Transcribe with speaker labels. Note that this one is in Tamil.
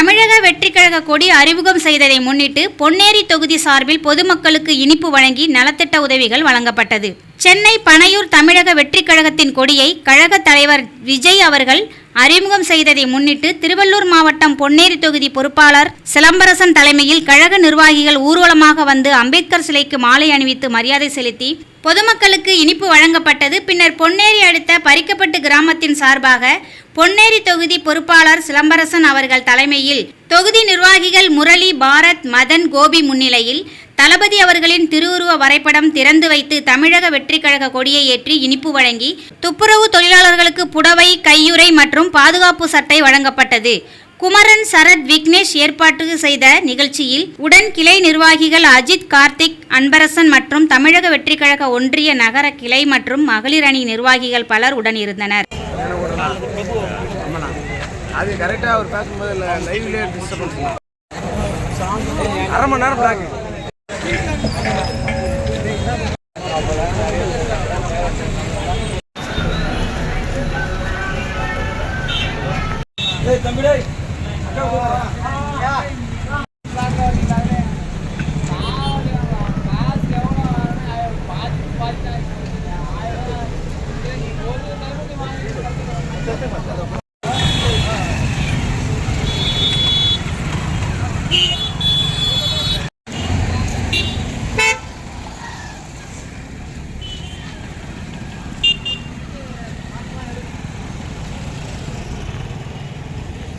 Speaker 1: தமிழக வெற்றிக்கழக கொடி அறிமுகம் செய்ததை முன்னிட்டு பொன்னேரி தொகுதி சார்பில் பொதுமக்களுக்கு இனிப்பு வழங்கி நலத்திட்ட உதவிகள் வழங்கப்பட்டது. சென்னை பனையூர் தமிழக வெற்றிக் கழகத்தின் கொடியை கழக தலைவர் விஜய் அவர்கள் அறிமுகம் செய்ததை முன்னிட்டு திருவள்ளூர் மாவட்டம் பொன்னேரி தொகுதி பொறுப்பாளர் சிலம்பரசன் தலைமையில் கழக நிர்வாகிகள் ஊர்வலமாக வந்து அம்பேத்கர் சிலைக்கு மாலை அணிவித்து மரியாதை செலுத்தி பொதுமக்களுக்கு இனிப்பு வழங்கப்பட்டது. பின்னர் பொன்னேரி அடுத்த பறிக்கப்பட்டு கிராமத்தின் சார்பாக பொன்னேரி தொகுதி பொறுப்பாளர் சிலம்பரசன் அவர்கள் தலைமையில் தொகுதி நிர்வாகிகள் முரளி பாரத் மதன் கோபி முன்னிலையில் தளபதி அவர்களின் திருவுருவ வரைபடம் திறந்து வைத்து தமிழக வெற்றிக்கழக கொடியை ஏற்றி இனிப்பு வழங்கி துப்புரவு தொழிலாளர்களுக்கு புடவை கையுறை மற்றும் பாதுகாப்பு சட்டை வழங்கப்பட்டது. குமரன் சரத் விக்னேஷ் ஏற்பாட்டு செய்த நிகழ்ச்சியில் உடன் கிளை நிர்வாகிகள் அஜித் கார்த்திக் அன்பரசன் மற்றும் தமிழக வெற்றிக்கழக ஒன்றிய நகர கிளை மற்றும் மகளிர் அணி நிர்வாகிகள் பலர் உடன் இருந்தனர்
Speaker 2: அது கரெக்டாக அவர் பேசும்போது இல்லை லைவ்லேயே டிஸ்டர்பன்ஸ் அரை மணி நேரம் பிளாக் தம்பி Yeah.